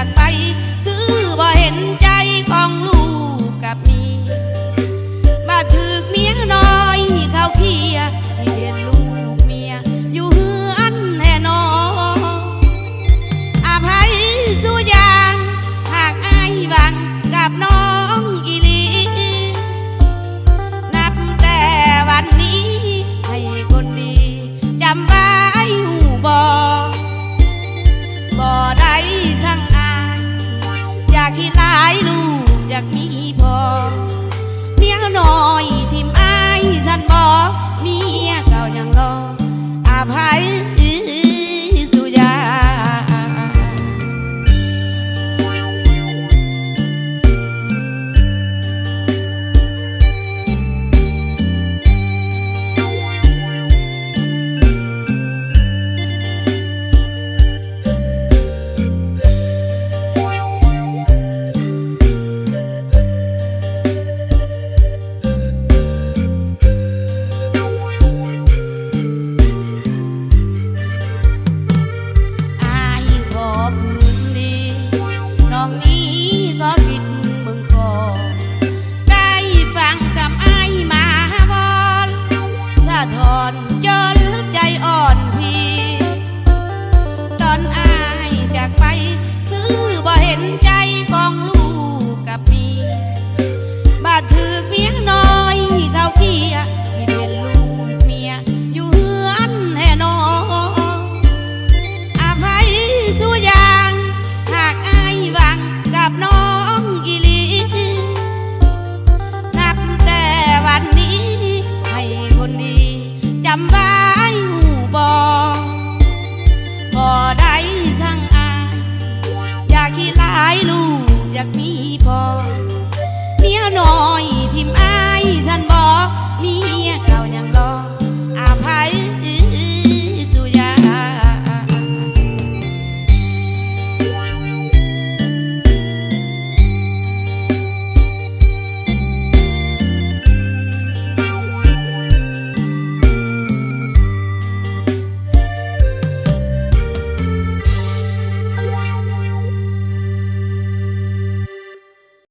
จากไป คือบ่เห็นใจของลูกกับเมีย ที่หลายลูกอยากมีพอเพียงน้อยที่ไม้สันบอเมีเก่ายังรอ อยากไปซื้อบ่เห็นใจ หลายลูกอยากมีพอเมียน้อยทิมอา